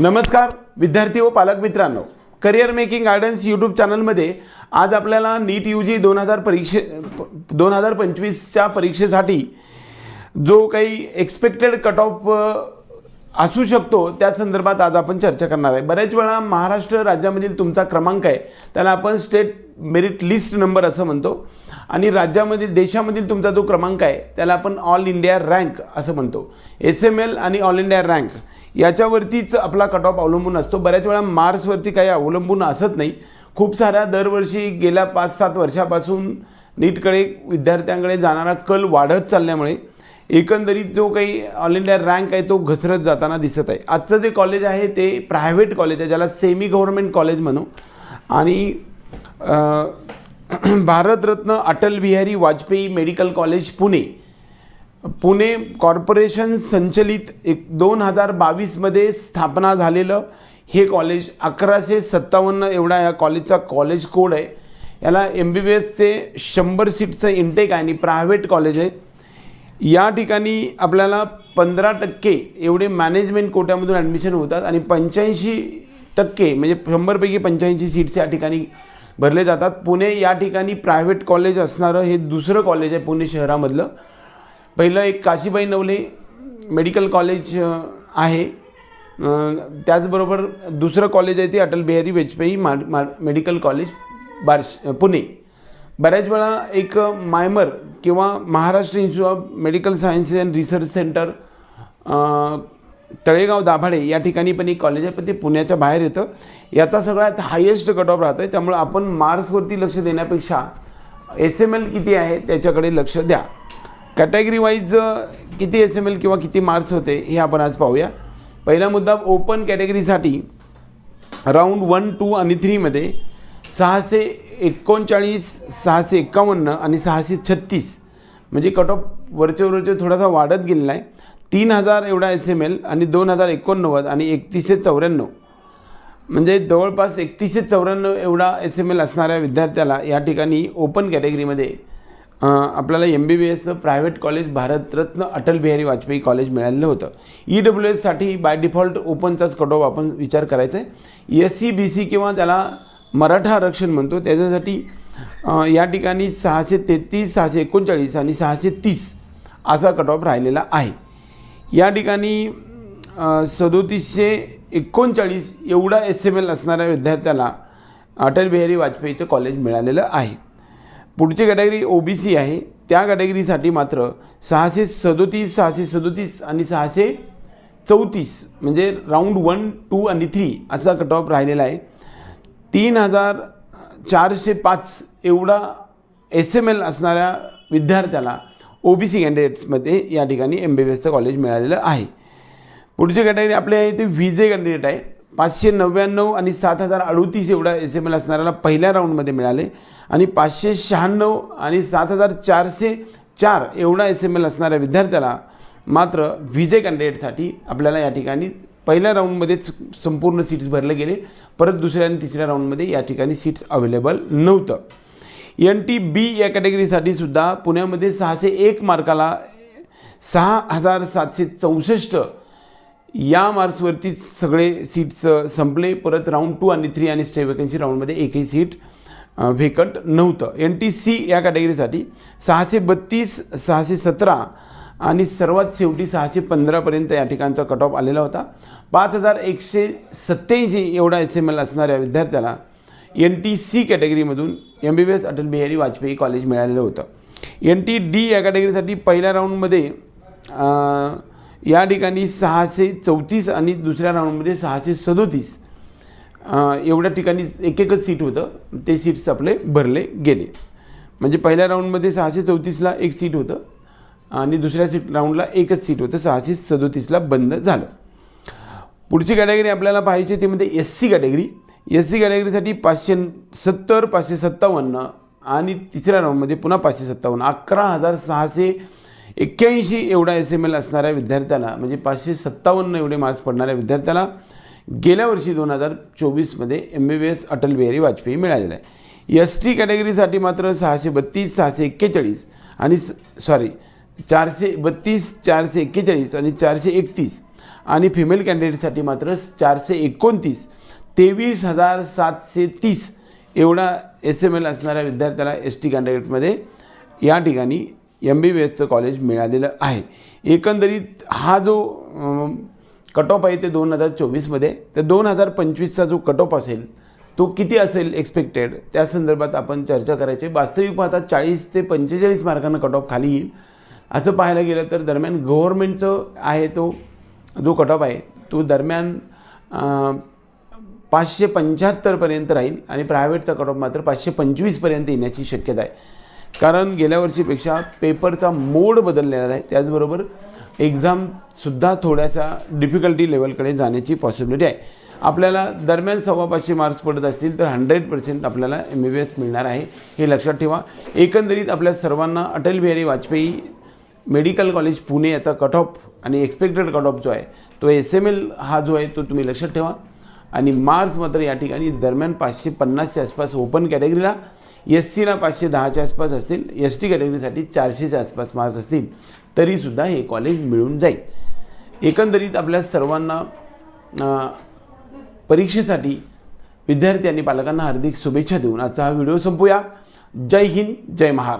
नमस्कार विद्यार्थी व पालक मित्रांनो. करिअर मेकिंग गायडन्स यूट्यूब चॅनलमध्ये आज आपल्याला नीट यू जी दोन हजार परीक्षे दोन हजार पंचवीसच्या परीक्षेसाठी जो काही एक्सपेक्टेड कट ऑफ असू शकतो. त्या संदर्भात आज आपण चर्चा करणार आहे. बऱ्याच वेळा महाराष्ट्र राज्यामधील तुमचा क्रमांक आहे. त्याला आपण स्टेट मेरिट लिस्ट नंबर असं म्हणतो. आणि राज्यामधील देशामधील तुमचा जो क्रमांक आहे त्याला आपण ऑल इंडिया रँक असं म्हणतो. एस एम एल आणि ऑल इंडिया रँक याच्यावरतीच आपला कट ऑफ अवलंबून असतो. बऱ्याच वेळा मार्क्सवरती काही अवलंबून असत नाही. खूप साऱ्या दरवर्षी गेल्या पाच सात वर्षापासून नीटकडे विद्यार्थ्यांकडे जाणारा कल वाढत चालल्यामुळे एकंदरीत जो काही ऑल इंडिया रँक आहे तो घसरत जाताना दिसत आहे. आजचं जे कॉलेज आहे ते प्रायव्हेट कॉलेज आहे ज्याला सेमी गव्हर्नमेंट कॉलेज म्हणू. आणि Bharat Ratna Atal Bihari Vajpayee medical college Pune. Pune corporation संचलित एक दोन हजार बावीसमध्ये स्थापना झालेलं हे कॉलेज अकराशे सत्तावन्न एवढा या कॉलेजचा कॉलेज कोड आहे. याला एम बी बी एसचे शंभर सीटचं इंटेक आहे आणि प्रायव्हेट कॉलेज आहे. या ठिकाणी आपल्याला पंधरा टक्के एवढे मॅनेजमेंट कोट्यामधून ॲडमिशन होतात आणि पंच्याऐंशी टक्के म्हणजे शंभरपैकी पंच्याऐंशी सीट्स या ठिकाणी भरले जातात. पुणे या ठिकाणी प्रायव्हेट कॉलेज असणारं हे दुसरं कॉलेज आहे पुणे शहरामधलं. पहिलं एक काशीबाई नवले मेडिकल कॉलेज आहे. त्याचबरोबर दुसरं कॉलेज आहे ते अटल बिहारी वाजपेयी मा मा मेडिकल कॉलेज बार्श पुणे. बऱ्याच वेळा एक मायमर किंवा Maharashtra institute of medical sciences and research centre Talegaon Dabhade या ठिकाणी पण एक कॉलेज आहे पण ते पुण्याच्या बाहेर येतं. याचा सगळ्यात हायेस्ट कट ऑफ राहतं आहे त्यामुळे आपण मार्क्सवरती लक्ष देण्यापेक्षा एस एम एल किती आहे त्याच्याकडे लक्ष द्या. कॅटेगरी वाईज किती एस एम एल किंवा किती मार्क्स होते हे आपण आज पाहूया. पहिला मुद्दा ओपन कॅटेगरीसाठी राऊंड वन टू आणि थ्रीमध्ये सहाशे एकोणचाळीस सहाशे एक्कावन्न आणि सहाशे छत्तीस. म्हणजे कट ऑफ वरचे वरचे थोडासा वाढत गेलेला आहे. तीन हजार एवढा एस एम एल आणि दोन हजार एकोणनव्वद आणि एकतीसशे चौऱ्याण्णव. म्हणजे जवळपास एकतीसशे चौऱ्याण्णव एवढा एस एम एल असणाऱ्या विद्यार्थ्याला या ठिकाणी ओपन कॅटेगरीमध्ये आपल्याला एम बी बी एसचं private college Bharat Ratna Atal Bihari Vajpayee college मिळालेलं होतं. ई डब्ल्यू एससाठी बाय डिफॉल्ट ओपनचाच कट ऑफ आपण विचार करायचा आहे. एस सी बी सी किंवा त्याला मराठा आरक्षण म्हणतो त्याच्यासाठी या ठिकाणी सहाशे तेहतीस सहाशे एकोणचाळीस आणि सहाशे तीस असा कट ऑफ राहिलेला आहे. या ठिकाणी सदोतीसशे एकोणचाळीस एवढा एस एम एल असणाऱ्या विद्यार्थ्याला अटल बिहारी वाजपेयीचं कॉलेज मिळालेलं आहे. पुढची कॅटेगरी ओ बी सी आहे. त्या कॅटेगरीसाठी मात्र सहाशे सदोतीस सहाशे सदोतीस आणि सहाशे चौतीस म्हणजे राऊंड वन टू आणि थ्री असा कट ऑफ राहिलेला आहे. तीन हजार चारशे पाच एवढा एस एम एल असणाऱ्या विद्यार्थ्याला ओ बी सी कॅन्डिडेट्समध्ये या ठिकाणी एम बी बी एसचं कॉलेज मिळालेलं आहे. पुढची कॅटेगरी आपल्या इथे ते व्हिजे कॅन्डिडेट आहे. पाचशे नव्याण्णव आणि सात हजार अडोतीस एवढा एस एम एल असणाऱ्याला पहिल्या राऊंडमध्ये मिळाले. आणि पाचशे शहाण्णव आणि सात हजार चारशे चार एवढा एस एम एल असणाऱ्या विद्यार्थ्याला मात्र व्हिजे कॅन्डिडेटसाठी आपल्याला या ठिकाणी पहिल्या राऊंडमध्येच संपूर्ण सीट्स भरले गेले. परत दुसऱ्या आणि तिसऱ्या राऊंडमध्ये या ठिकाणी सीट्स अवेलेबल नव्हतं. एन टी बी या कॅटेगरीसाठी सुद्धा पुण्यामध्ये सहाशे एक मार्काला सहा हजार सातशे चौसष्ट या मार्क्सवरती सगळे सीट्स संपले. परत राऊंड टू आणि थ्री आणि स्टे वेकन्सी राऊंडमध्ये एकही सीट व्हेकंट नव्हतं. एन टी सी या कॅटेगरीसाठी सहाशे बत्तीस सहाशे सतरा आणि सर्वात शेवटी सहाशे पंधरापर्यंत या ठिकाणचा कट ऑफ आलेला होता. पाच हजार एकशे सत्त्याऐंशी एवढा एस एम एल असणाऱ्या विद्यार्थ्याला N T C कॅटेगरीमधून M B B S Atal Bihari Vajpayee college मिळालेलं होतं. एन टी डी या कॅटेगरीसाठी पहिल्या राऊंडमध्ये या ठिकाणी सहाशे चौतीस आणि दुसऱ्या राऊंडमध्ये सहाशे सदोतीस एवढ्या ठिकाणी एक एकच सीट होतं. ते सीट्स आपले भरले गेले. म्हणजे पहिल्या राऊंडमध्ये सहाशे चौतीसला एक सीट होतं. आणि दुसऱ्या सीट राऊंडला एकच सीट होतं. सहाशे सदोतीसला बंद झालं. पुढची कॅटेगरी आपल्याला पाहायची ती म्हणजे S C category S C कॅटेगरीसाठी पाचशे सत्तर पाचशे सत्तावन्न आणि तिसऱ्या राऊंडमध्ये पुन्हा पाचशे सत्तावन्न. अकरा हजार सहाशे एक्क्याऐंशी एवढा एस एम एल असणाऱ्या विद्यार्थ्याला म्हणजे पाचशे सत्तावन्न एवढे मार्क्स पडणाऱ्या विद्यार्थ्याला गेल्या वर्षी दोन हजार चोवीसमध्ये M B B S Atal Bihari Vajpayee मिळालेला आहे. एस टी कॅटेगरीसाठी मात्र सहाशे बत्तीस सहाशे एक्केचाळीस आणि सॉरी चारशे बत्तीस चारशे एक्केचाळीस आणि चारशे एकतीस. आणि फिमेल कॅन्डिडेटसाठी मात्र चारशे एकोणतीस. तेवीस हजार सातशे तीस एवढा एस एम एल असणाऱ्या विद्यार्थ्याला एस टी कॅन्डिडेटमध्ये या ठिकाणी एम बी बी एसचं कॉलेज मिळालेलं आहे. एकंदरीत हा जो कट ऑफ आहे ते दोन हजार चोवीसमध्ये तर दोन हजार पंचवीसचा जो कट ऑफ असेल तो किती असेल एक्सपेक्टेड त्या संदर्भात आपण चर्चा करायची वास्तविक पाहता चाळीस ते पंचेचाळीस मार्कांना कट ऑफ खाली येईल. असं पाहायला गेलं तर दरम्यान गव्हर्मेंटचं आहे तो जो कट ऑफ आहे तो दरम्यान पाचशे पंच्याहत्तरपर्यंत राहील आणि प्रायव्हेटचा कट ऑफ मात्र पाचशे पंचवीसपर्यंत येण्याची शक्यता आहे. कारण गेल्या वर्षीपेक्षा पेपरचा मोड बदललेला आहे. त्याचबरोबर एक्झामसुद्धा थोड्याशा डिफिकल्टी लेवलकडे जाण्याची पॉसिबिलिटी आहे. आपल्याला दरम्यान सव्वा पाचशे मार्क्स पडत असतील तर हंड्रेड पर्सेंट आपल्याला एम बी बी एस मिळणार आहे. हे लक्षात ठेवा. एकंदरीत आपल्या सर्वांना अटल बिहारी वाजपेयी मेडिकल कॉलेज पुणे याचा कट ऑफ आणि एक्सपेक्टेड कट ऑफ जो आहे तो एस एम एल हा जो आहे तो तुम्ही लक्षात ठेवा. आणि मार्च मात्र या ठिकाणी दरम्यान पाचशे पन्नासच्या आसपास ओपन कॅटेगरीला एस सीला पाचशे दहाच्या आसपास असतील एस टी कॅटेगरीसाठी चारशेच्या आसपास मार्क्स असतील तरीसुद्धा हे कॉलेज मिळून जाईल. एकंदरीत आपल्या सर्वांना परीक्षेसाठी विद्यार्थी आणि पालकांना हार्दिक शुभेच्छा देऊन आजचा हा व्हिडिओ संपूया. जय हिंद जय महाराष्ट्र.